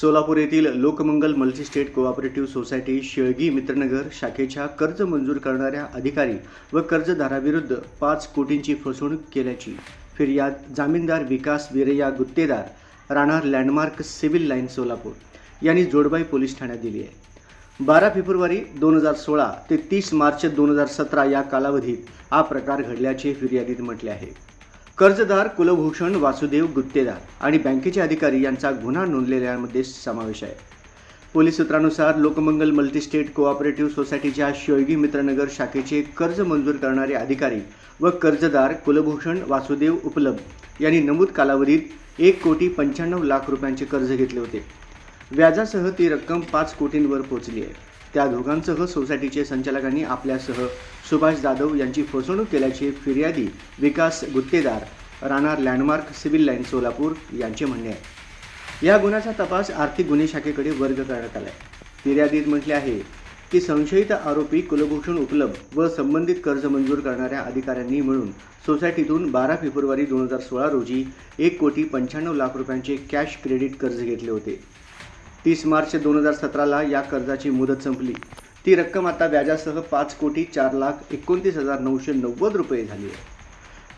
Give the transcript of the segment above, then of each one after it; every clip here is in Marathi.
सोलापूर येथील Lokmangal multistate cooperative society Shelgi Mitranagar शाखेच्या कर्ज मंजूर करणाऱ्या अधिकारी व कर्जदाराविरुद्ध पाच कोटींची फसवणूक केल्याची फिर्याद जामीनदार विकास विरया गुत्तेदार राहणार लँडमार्क सिव्हिल लाईन सोलापूर यांनी जोडबाई पोलीस ठाण्यात दिली आहे. बारा फेब्रुवारी दोन हजार सोळा ते तीस मार्च दोन हजार सतरा या कालावधीत हा प्रकार घडल्याचे फिर्यादीत म्हटले आहे. कर्जदार कुलभूषण वासुदेव गुत्तेदार आणि बँकेचे अधिकारी यांचा गुन्हा नोंदलेल्यामध्ये समावेश आहे. पोलीस सूत्रानुसार लोकमंगल मल्टीस्टेट कोऑपरेटिव्ह सोसायटीच्या शेळगी मित्रनगर शाखेचे कर्ज मंजूर करणारे अधिकारी व कर्जदार कुलभूषण वासुदेव उपलब्ध यांनी नमूद कालावधीत एक कोटी पंच्याण्णव लाख रुपयांचे कर्ज घेतले होते. व्याजासह ती रक्कम पाच कोटींवर पोहोचली आहे. त्या दोघांसह सोसायटीचे संचालकांनी आपल्यासह सुभाष जाधव यांची फसवणूक केल्याचे फिर्यादी विकास गुत्तेदार राहणार लँडमार्क सिव्हिल लाईन सोलापूर यांचे म्हणणे आहे. या गुन्ह्याचा तपास आर्थिक गुन्हे शाखेकडे वर्ग करण्यात आला आहे फिर्यादीत म्हटले आहे की संशयित आरोपी कुलभूषण उपलब्ध व संबंधित कर्ज मंजूर करणाऱ्या अधिकाऱ्यांनी मिळून सोसायटीतून बारा फेब्रुवारी दोन हजार सोळा रोजी एक कोटी पंच्याण्णव लाख रुपयांचे कॅश क्रेडिट कर्ज घेतले होते. तीस मार्च दोन हजार सतराला या कर्जाची मुदत संपली. ती रक्कम आता व्याजासह पाच कोटी चार लाख एकोणतीस हजार नऊशे नव्वद रुपये झाली आहे.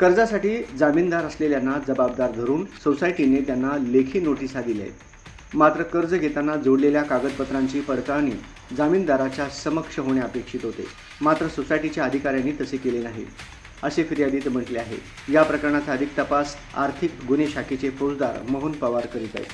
कर्जासाठी जामीनदार असलेल्यांना जबाबदार धरून सोसायटीने त्यांना लेखी नोटिसा दिल्या आहेत मात्र कर्ज घेताना जोडलेल्या कागदपत्रांची पडताळणी जामीनदाराच्या समक्ष होणे अपेक्षित होते. मात्र सोसायटीच्या अधिकाऱ्यांनी तसे केले नाही. असे फिर्यादीत म्हटले आहे. या प्रकरणाचा अधिक तपास आर्थिक गुन्हे शाखेचे फौजदार मोहन पवार करीत आहेत.